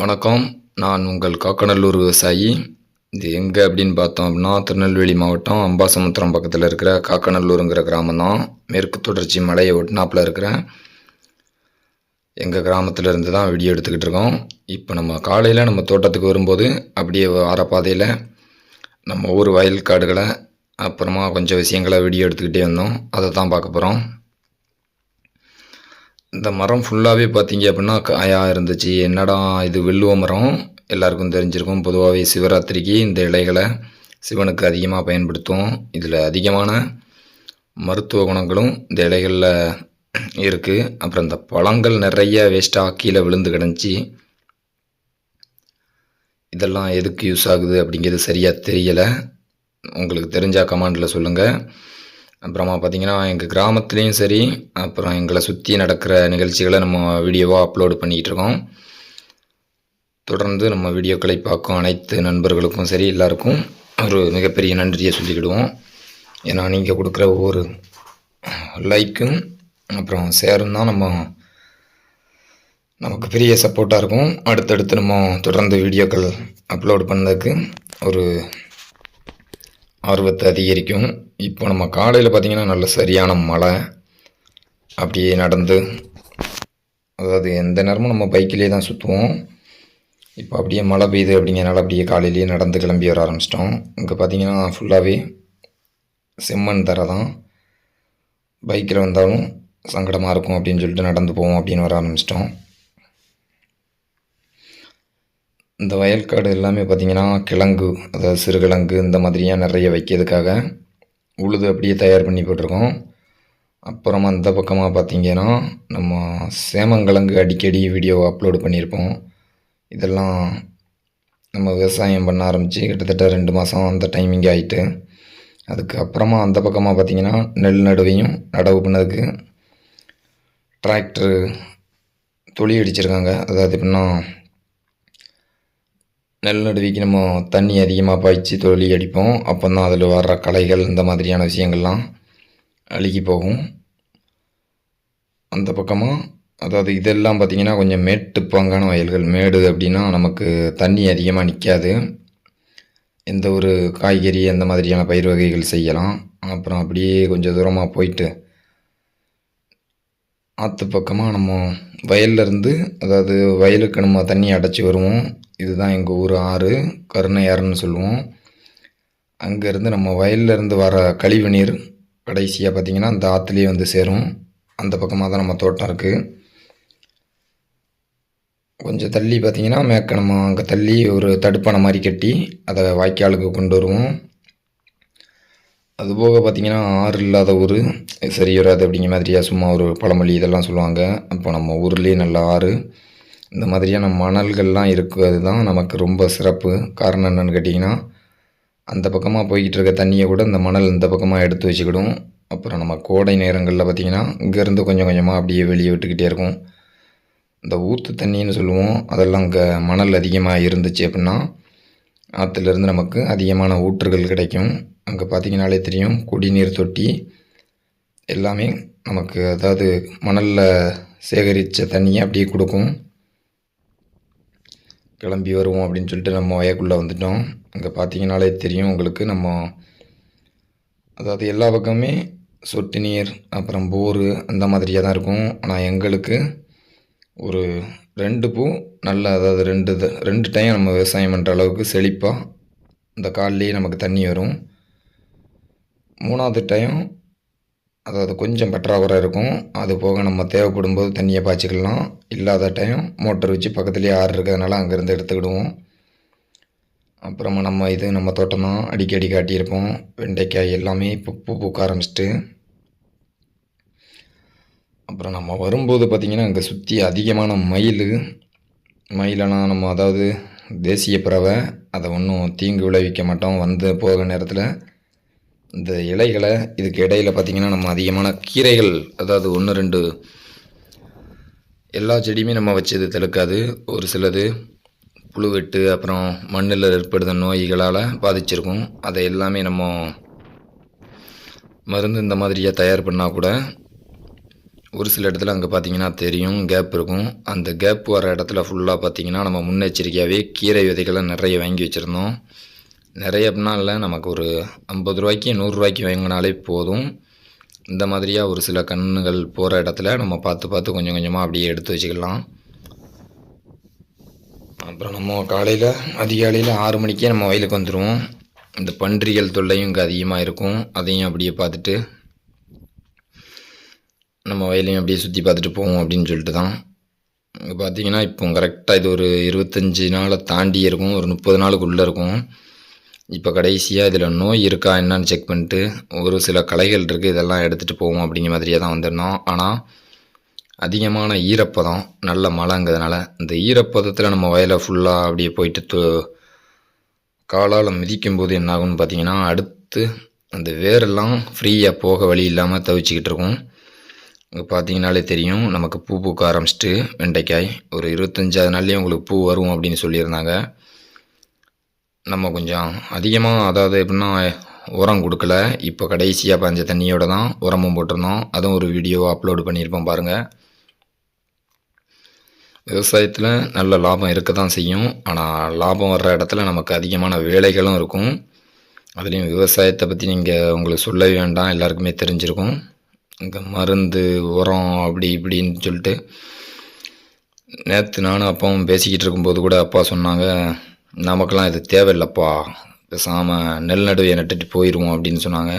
வணக்கம். நான் உங்கள் காக்கநல்லூர் விவசாயி. இது எங்கே அப்படின்னு பார்த்தோம் அப்படின்னா திருநெல்வேலி மாவட்டம் அம்பாசமுத்திரம் பக்கத்தில் இருக்கிற காக்கநல்லூருங்கிற கிராமம் தான் மேற்கு தொடர்ச்சி மலையை ஒட்டினாப்பில் இருக்கிற எங்கள் கிராமத்தில் இருந்து தான் வீடியோ எடுத்துக்கிட்டு இருக்கோம். இப்போ நம்ம காலையில் நம்ம தோட்டத்துக்கு வரும்போது அப்படியே வார பாதையில் நம்ம ஊர் வயல் காடுகளை அப்புறமா கொஞ்சம் விஷயங்களை வீடியோ எடுத்துக்கிட்டே வந்தோம். அதை தான் பார்க்க போகிறோம் இந்த மரம் ஃபுல்லாகவே பார்த்தீங்க அப்படின்னா காயாக இருந்துச்சு. என்னடா இது வெள்ளுவ மரம்? எல்லாருக்கும் தெரிஞ்சிருக்கும். பொதுவாகவே சிவராத்திரிக்கு இந்த இலைகளை சிவனுக்கு அதிகமாக பயன்படுத்துவோம். இதில் அதிகமான மருத்துவ குணங்களும் இந்த இலைகளில் இருக்குது அப்புறம் இந்த பழங்கள் நிறைய வேஸ்ட்டாக கீழே விழுந்து கிடந்துச்சு. இதெல்லாம் எதுக்கு யூஸ் ஆகுது அப்படிங்கிறது சரியாக தெரியலை. உங்களுக்கு தெரிஞ்சால் கமாண்டில் சொல்லுங்கள் அப்புறமா பார்த்தீங்கன்னா எங்கள் கிராமத்துலேயும் சரி அப்புறம் எங்களை சுற்றி நடக்கிற நிகழ்ச்சிகளை நம்ம வீடியோவாக அப்லோடு பண்ணிகிட்டு இருக்கோம். தொடர்ந்து நம்ம வீடியோக்களை பார்க்கும் அனைத்து நண்பர்களுக்கும் சரி எல்லாருக்கும் ஒரு மிகப்பெரிய நன்றியை சொல்லிக்கிடுவோம். ஏன்னா நீங்கள் கொடுக்குற ஒவ்வொரு லைக்கும் அப்புறம் ஷேரும் தான் நம்ம நமக்கு பெரிய சப்போர்ட்டாக இருக்கும். அடுத்தடுத்து நம்ம தொடர்ந்து வீடியோக்கள் அப்லோட் பண்ணதுக்கு ஒரு ஆர்வத்தை அதிகரிக்கும். இப்போ நம்ம காலையில் பார்த்திங்கன்னா நல்ல சரியான மழை. அப்படியே நடந்து அதாவது எந்த நேரமும் நம்ம பைக்கிலே தான் சுற்றுவோம் இப்போ அப்படியே மழை பெய்யுது அப்படிங்கிறனால அப்படியே காலையிலேயே நடந்து கிளம்பி வர ஆரம்பிச்சிட்டோம். இங்கே பார்த்தீங்கன்னா ஃபுல்லாகவே செம்மண் தர தான். பைக்கில் வந்தாலும் சங்கடமாக இருக்கும் அப்படின்னு சொல்லிட்டு நடந்து போவோம் அப்படின்னு வர ஆரம்பிச்சிட்டோம். இந்த வயல்காடு எல்லாமே பார்த்திங்கன்னா கிழங்கு அதாவது சிறுகிழங்கு இந்த மாதிரியாக நிறைய வைக்கிறதுக்காக உழுது அப்படியே தயார் பண்ணி போட்டிருக்கோம். அப்புறமா அந்த பக்கமாக பார்த்திங்கன்னா நம்ம சேமங்கிழங்கு அடிக்கடி வீடியோ அப்லோடு பண்ணியிருப்போம். இதெல்லாம் நம்ம விவசாயம் பண்ண ஆரம்பித்து கிட்டத்தட்ட ரெண்டு மாதம் அந்த டைமிங் ஆகிட்டு அதுக்கு அப்புறமா அந்த பக்கமாக பார்த்திங்கன்னா நெல் நடுவையும் நடவு பண்ணதுக்கு டிராக்டரு தொழி அடிச்சிருக்காங்க. அதாவது எப்படின்னா நெல் நடுவிக்கு நம்ம தண்ணி அதிகமாக பாய்ச்சி தொழி அடிப்போம். அப்போ தான் அதில் வர்ற களைகள் இந்த மாதிரியான விஷயங்கள்லாம் அழுகி போகும். அந்த பக்கமாக அதாவது இதெல்லாம் பார்த்திங்கன்னா கொஞ்சம் மேட்டுப்பாங்கான வயல்கள். மேடு அப்படின்னா நமக்கு தண்ணி அதிகமாக நிற்காது எந்த ஒரு காய்கறி அந்த மாதிரியான பயிர் வகைகள் செய்யலாம். அப்புறம் அப்படியே கொஞ்சம் தூரமாக போயிட்டு ஆற்று பக்கமாக நம்ம வயல்லேருந்து அதாவது வயலுக்கு நம்ம தண்ணி அடைச்சி வருவோம். இதுதான் எங்கள் ஊர் ஆறு கருணையாறுன்னு சொல்லுவோம். அங்கேருந்து நம்ம வயல்லேருந்து வர கழிவு நீர் கடைசியாக பார்த்திங்கன்னா அந்த ஆற்றுலேயே வந்து சேரும். அந்த பக்கமாக தான் நம்ம தோட்டம் இருக்குது கொஞ்சம் தள்ளி பார்த்திங்கன்னா மேற்க நம்ம அங்கே தள்ளி ஒரு தடுப்பான மாதிரி கட்டி அதை வாய்க்காலுக்கு கொண்டு வருவோம். அதுபோக பார்த்திங்கன்னா ஆறு இல்லாத ஊர். சரி வராது அப்படிங்கிற மாதிரியா சும்மா ஒரு பழமொழி இதெல்லாம் சொல்லுவாங்க. அப்போ நம்ம ஊர்லேயே நல்ல ஆறு. இந்த மாதிரியான மணல்கள்லாம் இருக்கிறது தான் நமக்கு ரொம்ப சிறப்பு. காரணம் என்னென்னு கேட்டிங்கன்னா அந்த பக்கமாக போய்கிட்டு இருக்க தண்ணியை கூட இந்த மணல் இந்த பக்கமாக எடுத்து வச்சுக்கிடும். அப்புறம் நம்ம கோடை நேரங்களில் பார்த்திங்கன்னா இங்கேருந்து கொஞ்சம் கொஞ்சமாக அப்படியே வெளியே விட்டுக்கிட்டே இருக்கும். இந்த ஊற்று தண்ணின்னு சொல்லுவோம். அதெல்லாம் அங்கே மணல் அதிகமாக இருந்துச்சு அப்படின்னா ஆற்றுலேருந்து நமக்கு அதிகமான ஊற்றுகள் கிடைக்கும். அங்கே பார்த்திங்கனாலே தெரியும் குடிநீர் தொட்டி எல்லாமே நமக்கு அதாவது மணலில் சேகரித்த தண்ணியை அப்படியே கொடுக்கும். கிளம்பி வருவோம் அப்படின்னு சொல்லிட்டு நம்ம வயக்குள்ளே வந்துட்டோம். அங்கே பார்த்தீங்கனாலே தெரியும் உங்களுக்கு நம்ம அதாவது எல்லா பக்கமே சொட்டு நீர் அப்புறம் போரு அந்த மாதிரியாக தான் இருக்கும். ஆனால் எங்களுக்கு ஒரு ரெண்டு பூ நல்ல அதாவது ரெண்டு ரெண்டு டைம் நம்ம விவசாயம் பண்ணுற அளவுக்கு செழிப்பாக இந்த கால்லேயே நமக்கு தண்ணி வரும். மூணாவது டைம் அதாவது கொஞ்சம் பற்றாக்குறை இருக்கும். அது போக நம்ம தேவைப்படும் போது தண்ணியை பாய்ச்சிக்கலாம். இல்லாத டைம் மோட்டர் வச்சு பக்கத்துலேயே ஆறு இருக்கிறதுனால அங்கேருந்து எடுத்துக்கிடுவோம். அப்புறமா நம்ம இது நம்ம தோட்டம் தான். அடிக்கடி காட்டியிருப்போம். வெண்டைக்காய் எல்லாமே இப்போ பூ பூக்க ஆரம்பிச்சிட்டு. அப்புறம் நம்ம வரும்போது பார்த்திங்கன்னா அங்கே சுற்றி அதிகமான மயில். மயிலெல்லாம் நம்ம அதாவது தேசிய பறவை. அதை ஒன்றும் தீங்கு விளைவிக்க மாட்டோம். வந்து போகிற நேரத்தில் இந்த இலைகளை இதுக்கு இடையில் பார்த்திங்கன்னா நம்ம அதிகமான கீரைகள் அதாவது ஒன்று ரெண்டு எல்லா செடியுமே நம்ம வச்சது தெளுக்காது. ஒரு சிலது புழுவெட்டு அப்புறம் மண்ணில் ஏற்படுத்த நோய்களால் பாதிச்சிருக்கும். அதை எல்லாமே நம்ம மருந்து இந்த மாதிரியாக தயார் பண்ணால் கூட ஒரு சில இடத்துல அங்கே பார்த்தீங்கன்னா தெரியும் கேப் இருக்கும். அந்த கேப் வர இடத்துல ஃபுல்லாக பார்த்தீங்கன்னா நம்ம முன்னெச்சரிக்கையாகவே கீரை விதைகளை நிறைய வாங்கி வச்சுருந்தோம். நிறைய அப்படின்னா இல்லை நமக்கு ஒரு ஐம்பது ரூபாய்க்கு நூறுரூவாய்க்கு வாங்கினாலே போதும். இந்த மாதிரியாக ஒரு சில கண்ணுகள் போகிற இடத்துல நம்ம பார்த்து பார்த்து கொஞ்சம் கொஞ்சமாக அப்படியே எடுத்து வச்சுக்கலாம். அப்புறம் நம்ம காலையில் அதிகாலையில் ஆறு மணிக்கே நம்ம வயலுக்கு வந்துடுவோம் இந்த பன்றிகள் தொல்லையும் இங்கே அதிகமாக இருக்கும். அதையும் அப்படியே பார்த்துட்டு நம்ம வயலையும் அப்படியே சுற்றி பார்த்துட்டு போவோம் அப்படின்னு சொல்லிட்டு தான். இங்கே பார்த்தீங்கன்னா இப்போ கரெக்டாக இது ஒரு இருபத்தஞ்சி நாளை தாண்டி இருக்கும். ஒரு முப்பது நாளுக்குள்ளே இருக்கும். இப்போ கடைசியாக இதில் நோய் இருக்கா என்னன்னு செக் பண்ணிட்டு ஒரு சில களைகள் இருக்குது இதெல்லாம் எடுத்துகிட்டு போவோம் அப்படிங்கிற மாதிரியே தான் வந்திருந்தோம் ஆனால் அதிகமான ஈரப்பதம் நல்ல மழைங்கிறதுனால இந்த ஈரப்பதத்தில் நம்ம வயலை ஃபுல்லாக அப்படியே போயிட்டு து காலால் மிதிக்கும்போது என்ன ஆகும்னு பார்த்தீங்கன்னா அடுத்து அந்த வேரெல்லாம் ஃப்ரீயாக போக வழி இல்லாமல் தவிச்சிக்கிட்டு இருக்கும். இங்கே பார்த்தீங்கனாலே தெரியும் நமக்கு பூ பூக்க ஆரம்பிச்சிட்டு வெண்டைக்காய் ஒரு இருபத்தஞ்சாவது நாள்லேயே உங்களுக்கு பூ வரும் அப்படின்னு சொல்லியிருந்தாங்க. நம்ம கொஞ்சம் அதிகமாக அதாவது எப்படின்னா உரம் கொடுக்கல. இப்போ கடைசியாக பஞ்ச தண்ணியோட தான் உரமும் போட்டிருந்தோம். அதுவும் ஒரு வீடியோ அப்லோடு பண்ணியிருப்போம் பாருங்கள் விவசாயத்தில் நல்ல லாபம் இருக்க தான் செய்யும். ஆனால் லாபம் வர்ற இடத்துல நமக்கு அதிகமான வேலைகளும் இருக்கும். அதுலேயும் விவசாயத்தை பற்றி நீங்கள் உங்களுக்கு சொல்லவே வேண்டாம். எல்லாருக்குமே தெரிஞ்சிருக்கும். இங்கே மருந்து உரம் அப்படி இப்படின்னு சொல்லிட்டு நேற்று நானும் அப்பாவும் பேசிக்கிட்டு இருக்கும்போது கூட அப்பா சொன்னாங்க நமக்கெல்லாம் இது தேவையில்லைப்பா. பேசாமல் நெல் நடுவை நட்டுட்டு போயிடுவோம் அப்படின்னு சொன்னாங்க.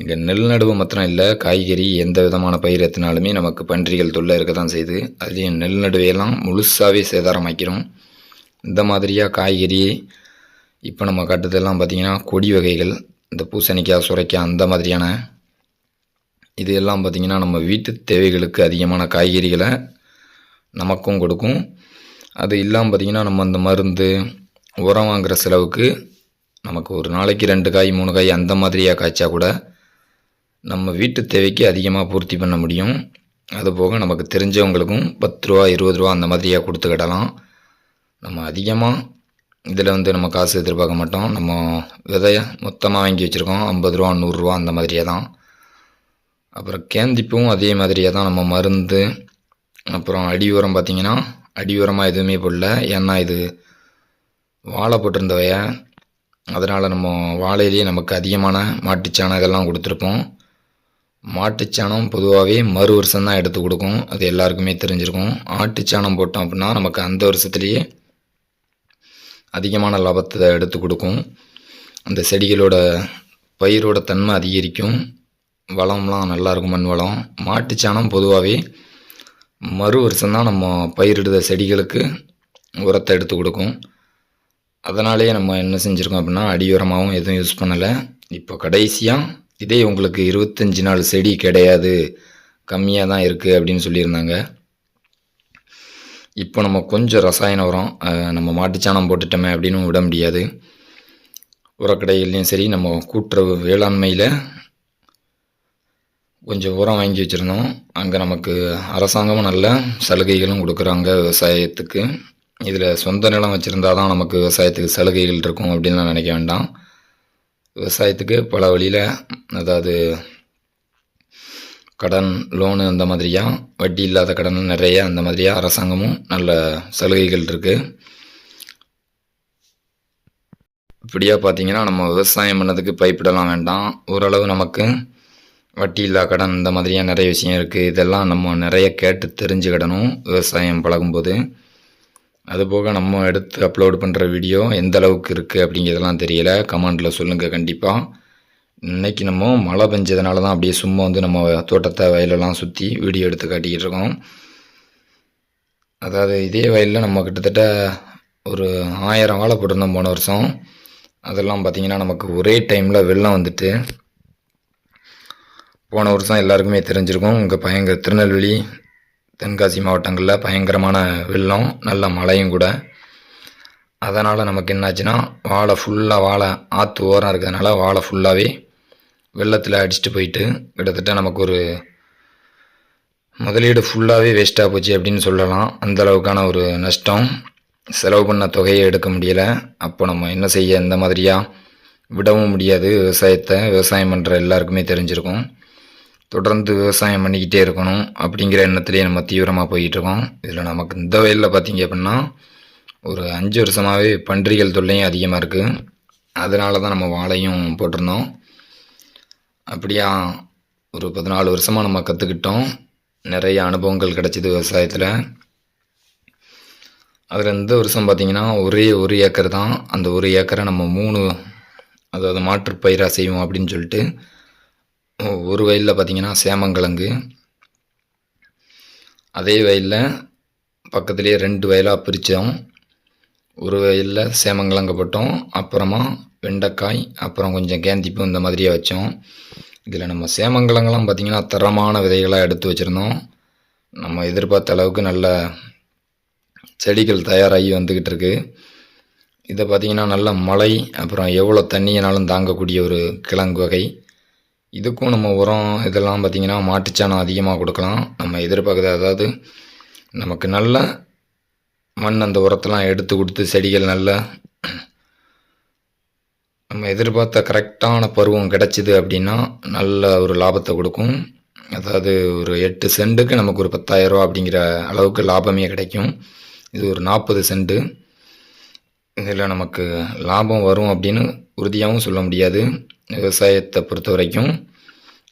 இங்கே நெல் நடுவு மாத்திரம் இல்லை காய்கறி எந்த விதமான பயிர் எத்தினாலுமே நமக்கு பன்றிகள் தொல்லை இருக்க தான் செய்யுது அதுலேயும் நெல் நடுவையெல்லாம் முழுசாகவே சேதாரமாக்கிறோம் இந்த மாதிரியாக காய்கறி இப்போ நம்ம கட்டுறதெல்லாம் பார்த்திங்கன்னா கொடி வகைகள் இந்த பூசணிக்காய் சுரைக்காய் அந்த மாதிரியான இது எல்லாம் பார்த்திங்கன்னா நம்ம வீட்டு தேவைகளுக்கு அதிகமான காய்கறிகளை நமக்கும் கொடுக்கும். அது இல்லாமல் பார்த்திங்கன்னா நம்ம அந்த மருந்து உரம் வாங்குகிற செலவுக்கு நமக்கு ஒரு நாளைக்கு ரெண்டு காய் மூணு காய் அந்த மாதிரியாக காய்ச்சா கூட நம்ம வீட்டு தேவைக்கு அதிகமாக பூர்த்தி பண்ண முடியும். அதுபோக நமக்கு தெரிஞ்சவங்களுக்கும் பத்து ரூபா இருபது ரூபா அந்த மாதிரியாக கொடுத்துக்கிடலாம் நம்ம அதிகமாக இதில் வந்து நம்ம காசு எதிர்பார்க்க மாட்டோம். நம்ம விதையை மொத்தமாக வாங்கி வச்சுருக்கோம். ஐம்பது ரூபா நூறுரூவா அந்த மாதிரியே தான். அப்புறம் கேந்திப்பும் அதே மாதிரியே தான். நம்ம மருந்து அப்புறம் அடி உரம் பார்த்திங்கன்னா அடி உரமாக எதுவுமே போடல. ஏன்னா இது வாழை போட்டிருந்தவைய. அதனால் நம்ம வாழையிலேயே நமக்கு அதிகமான மாட்டுச்சாணம் இதெல்லாம் கொடுத்துருப்போம். மாட்டுச்சாணம் பொதுவாகவே மறு வருஷம் தான் எடுத்து கொடுக்கும். அது எல்லாருக்குமே தெரிஞ்சிருக்கும். ஆட்டுச்சாணம் போட்டோம் அப்படின்னா நமக்கு அந்த வருஷத்துலேயே அதிகமான லாபத்தை எடுத்து கொடுக்கும். அந்த செடிகளோட பயிரோட தன்மை அதிகரிக்கும். வளம்லாம் நல்லாயிருக்கும் மண் வளம். மாட்டுச்சாணம் பொதுவாகவே மறு வருஷம்தான் நம்ம பயிரிடுத செடிகளுக்கு உரத்தை எடுத்து கொடுக்கும். அதனாலேயே நம்ம என்ன செஞ்சுருக்கோம் அப்படின்னா அடி உரமாகவும் எதுவும் யூஸ் பண்ணலை. இப்போ கடைசியாக இதே உங்களுக்கு இருபத்தஞ்சி நாள் செடி கிடையாது கம்மியாக தான் இருக்குது அப்படின்னு சொல்லியிருந்தாங்க. இப்போ நம்ம கொஞ்சம் ரசாயன உரம் நம்ம மாட்டுச்சாணம் போட்டுட்டோமே அப்படின்னு விட முடியாது. உரக்கடைகள்லையும் சரி நம்ம கூட்டுறவு வேளாண்மையில் கொஞ்சம் உரம் வாங்கி வச்சுருந்தோம். அங்கே நமக்கு அரசாங்கமும் நல்ல சலுகைகளும் கொடுக்குறாங்க விவசாயத்துக்கு. இதில் சொந்த நிலம் வச்சுருந்தா தான் நமக்கு விவசாயத்துக்கு சலுகைகள் இருக்கும் அப்படின்லாம் நினைக்க வேண்டாம். விவசாயத்துக்கு பல வழியில் அதாவது கடன் லோனு அந்த மாதிரியா வட்டி இல்லாத கடன் நிறைய அந்த மாதிரியா அரசாங்கமும் நல்ல சலுகைகள் இருக்குது இப்படியாக பார்த்தீங்கன்னா நம்ம விவசாயம் பண்ணதுக்கு பைப்பிடலாம் வேண்டாம். ஓரளவு நமக்கு வட்டி இல்லா கடன் இந்த மாதிரியாக நிறைய விஷயம் இருக்குது இதெல்லாம் நம்ம நிறைய கேட்டு தெரிஞ்சுக்கிடணும். விவசாயம் பழகும்போது. அதுபோக நம்ம எடுத்து அப்லோடு பண்ணுற வீடியோ எந்த அளவுக்கு இருக்குது அப்படிங்கிறதெல்லாம் தெரியல. கமெண்டில் சொல்லுங்கள் கண்டிப்பாக இன்னைக்கு நம்ம மழை பெஞ்சதுனால தான் அப்படியே சும்மா வந்து நம்ம தோட்டத்தை வயலெல்லாம் சுற்றி வீடியோ எடுத்து காட்டிக்கிட்டு இருக்கோம். அதாவது இதே வயலில் நம்ம கிட்டத்தட்ட ஒரு ஆயிரம் வாழை போட்டிருந்தோம் போன வருஷம். அதெல்லாம் பார்த்திங்கன்னா நமக்கு ஒரே டைமில் வெள்ளம் வந்துட்டு போன வருஷம் எல்லாருக்குமே தெரிஞ்சிருக்கும். இங்கே பயங்கர திருநெல்வேலி தென்காசி மாவட்டங்களில் பயங்கரமான வெள்ளம் நல்ல மழையும் கூட. அதனால் நமக்கு என்னாச்சுன்னா வாழை ஃபுல்லாக வாழை ஆற்று ஓரம் இருக்கிறதுனால வாழை ஃபுல்லாகவே வெள்ளத்தில் அடிச்சுட்டு போயிட்டு கிட்டத்தட்ட நமக்கு ஒரு முதலீடு ஃபுல்லாகவே வேஸ்ட்டாக போச்சு அப்படின்னு சொல்லலாம். அந்த அளவுக்கான ஒரு நஷ்டம். செலவு பண்ண தொகையை எடுக்க முடியலை. அப்போ நம்ம என்ன செய்ய இந்த மாதிரியாக விடவும் முடியாது. விவசாயத்தை விவசாயம் பண்ணுற எல்லாருக்குமே தெரிஞ்சிருக்கும். தொடர்ந்து விவசாயம் பண்ணிக்கிட்டே இருக்கணும் அப்படிங்கிற எண்ணத்துலேயே நம்ம தீவிரமாக போயிட்டுருக்கோம். இதில் நமக்கு இந்த வயலில் பார்த்தீங்க அப்படின்னா ஒரு அஞ்சு வருஷமாகவே பன்றிகள் தொல்லையும் அதிகமாக இருக்குது அதனால தான் நம்ம வாழையும் போட்டிருந்தோம். அப்படியா ஒரு பதினாலு வருஷமாக நம்ம கற்றுக்கிட்டோம் நிறைய அனுபவங்கள் கிடச்சிது விவசாயத்தில். அதில் இந்த வருஷம் பார்த்திங்கன்னா ஒரே ஒரு ஏக்கர் தான். அந்த ஒரு ஏக்கரை நம்ம மூணு அதாவது மாற்றுப்பயிராக செய்வோம் அப்படின்னு சொல்லிட்டு ஒரு வயலில் பார்த்திங்கன்னா சேமங்கிழங்கு. அதே வயலில் பக்கத்துலேயே ரெண்டு வயலாக பிரித்தோம் ஒரு வயலில் சேமங்கிழங்கு போட்டோம். அப்புறமா வெண்டைக்காய் அப்புறம் கொஞ்சம் கேந்திப்பு இந்த மாதிரியே வச்சோம். இதில் நம்ம சேமங்கிழங்கெல்லாம் பார்த்திங்கன்னா தரமான விதைகளாக எடுத்து வச்சுருந்தோம். நம்ம எதிர்பார்த்த அளவுக்கு நல்ல செடிகள் தயாராகி வந்துக்கிட்டு இருக்குது இதை பார்த்திங்கன்னா நல்ல மழை அப்புறம் எவ்வளோ தண்ணியினாலும் தாங்கக்கூடிய ஒரு கிழங்கு வகை. இதுக்கும் நம்ம உரம் இதெல்லாம் பார்த்திங்கன்னா மாட்டுச்சாணம் அதிகமாக கொடுக்கலாம். நம்ம எதிர்பார்க்குறது அதாவது நமக்கு நல்ல மண் அந்த உரத்தெல்லாம் எடுத்து கொடுத்து செடிகள் நல்ல நம்ம எதிர்பார்த்த கரெக்டான பருவம் கிடச்சிது அப்படின்னா நல்ல ஒரு லாபத்தை கொடுக்கும். அதாவது ஒரு எட்டு சென்ட்டுக்கு நமக்கு ஒரு பத்தாயிரரூவா அப்படிங்கிற அளவுக்கு லாபமே கிடைக்கும். இது ஒரு நாற்பது சென்ட்டு இதில் நமக்கு லாபம் வரும் அப்படின்னு உறுதியாகவும் சொல்ல முடியாது. விவசாயத்தை பொறுத்த வரைக்கும்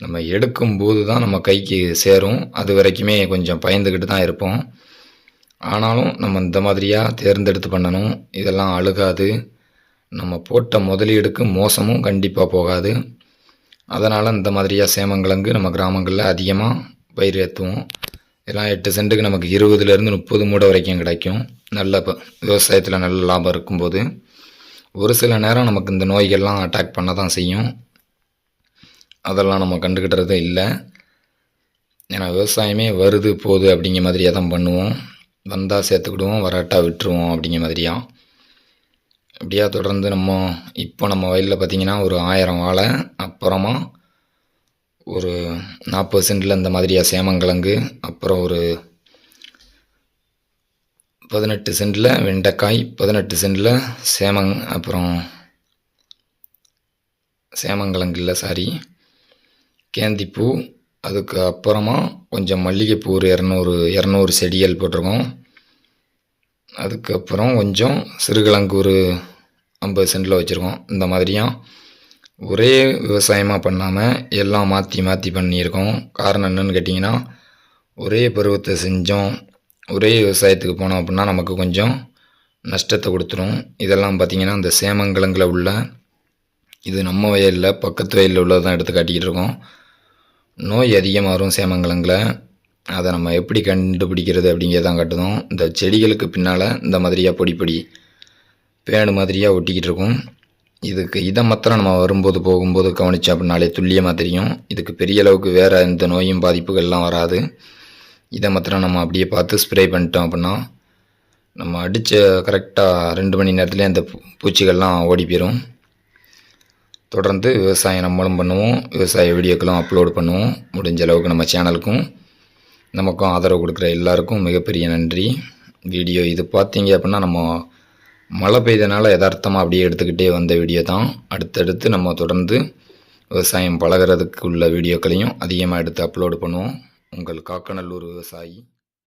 நம்ம எடுக்கும்போது தான் நம்ம கைக்கு சேரும். அது வரைக்குமே கொஞ்சம் பயந்துக்கிட்டு தான் இருப்போம். ஆனாலும் நம்ம இந்த மாதிரியாக தேர்ந்தெடுத்து பண்ணணும். இதெல்லாம் அழுகாது. நம்ம போட்ட முதலீடுக்கு மோசமும் கண்டிப்பாக போகாது. அதனால் இந்த மாதிரியாக சேமங்கிழங்கு நம்ம கிராமங்களில் அதிகமாக பயிர் ஏற்றுவோம் இதெல்லாம் எட்டு சென்ட்டுக்கு நமக்கு இருபதுலேருந்து முப்பது மூட வரைக்கும் கிடைக்கும். நல்ல ப விவசாயத்தில் நல்ல லாபம் இருக்கும்போது ஒரு சில நேரம் நமக்கு இந்த நோய்கள்லாம் அட்டாக் பண்ண தான் செய்யும். அதெல்லாம் நம்ம கண்டுக்கிட்டுறதே இல்லை. ஏன்னா விவசாயமே வருது போகுது அப்படிங்கிற மாதிரியாக தான் பண்ணுவோம். வந்தால் சேர்த்துக்கிடுவோம் வராட்டா விட்டுருவோம் அப்படிங்கிற மாதிரியா. இப்படியா தொடர்ந்து நம்ம இப்போ நம்ம வயலில் பார்த்திங்கன்னா ஒரு ஆயிரம் வாழை அப்புறமா ஒரு நாற்பது சென்டில் அந்த மாதிரியா சேமங்கிழங்கு அப்புறம் ஒரு பதினெட்டு சென்டில் வெண்டைக்காய் பதினெட்டு சென்டில் சேமங் அப்புறம் சேமங்கிழங்கு இல்லை சாரி கேந்திப்பூ அதுக்கு அப்புறமா கொஞ்சம் மல்லிகைப்பூ ஒரு இரநூறு இரநூறு செடிகள் போட்டிருக்கோம். அதுக்கப்புறம் கொஞ்சம் சிறுகிழங்கு ஒரு ஐம்பது சென்டில் வச்சுருக்கோம். இந்த மாதிரியும் ஒரே விவசாயமாக பண்ணாமல் எல்லாம் மாற்றி மாற்றி பண்ணியிருக்கோம். காரணம் என்னென்னு கேட்டிங்கன்னா ஒரே பருவத்தை செஞ்சோம். ஒரே விவசாயத்துக்கு போனோம் அப்படின்னா நமக்கு கொஞ்சம் நஷ்டத்தை கொடுத்துரும். இதெல்லாம் பார்த்திங்கன்னா இந்த சேமங்கிழங்கில் உள்ள இது நம்ம வயலில் பக்கத்து வயலில் உள்ளதான் எடுத்து காட்டிக்கிட்டு இருக்கோம். நோய் அதிகமாக வரும் சேமங்கிழங்கில் அதை நம்ம எப்படி கண்டுபிடிக்கிறது அப்படிங்கிறதான் காட்டுதோம். இந்த செடிகளுக்கு பின்னால் இந்த மாதிரியாக பொடி பொடி பேனு மாதிரியாக ஒட்டிக்கிட்டு இருக்கும். இதுக்கு இதை மாத்திரம் நம்ம வரும்போது போகும்போது கவனிச்சோம் அப்படின்னாலே துல்லியமாக தெரியும். இதுக்கு பெரிய அளவுக்கு வேறு எந்த நோயும் பாதிப்புகள்லாம் வராது. இதை மாத்திரம் நம்ம அப்படியே பார்த்து ஸ்ப்ரே பண்ணிட்டோம் அப்படின்னா நம்ம அடித்த கரெக்டாக ரெண்டு மணி நேரத்துலேயே அந்த பூ- பூச்சிகள்லாம் ஓடி போயிடும் தொடர்ந்து விவசாயம் நம்மளும் பண்ணுவோம். விவசாய வீடியோக்களும் அப்லோடு பண்ணுவோம். முடிஞ்ச அளவுக்கு நம்ம சேனலுக்கும் நமக்கும் ஆதரவு கொடுக்குற எல்லாருக்கும் மிகப்பெரிய நன்றி. வீடியோ இது பார்த்தீங்க அப்படின்னா நம்ம மழை பெய்தனால யதார்த்தமாக அப்படியே எடுத்துக்கிட்டே வந்த வீடியோ தான். அடுத்தடுத்து நம்ம தொடர்ந்து விவசாயம் பழகுறதுக்கு உள்ள வீடியோக்களையும் அதிகமாக எடுத்து அப்லோடு பண்ணுவோம். உங்கள் காக்கநல்லூர் விவசாயி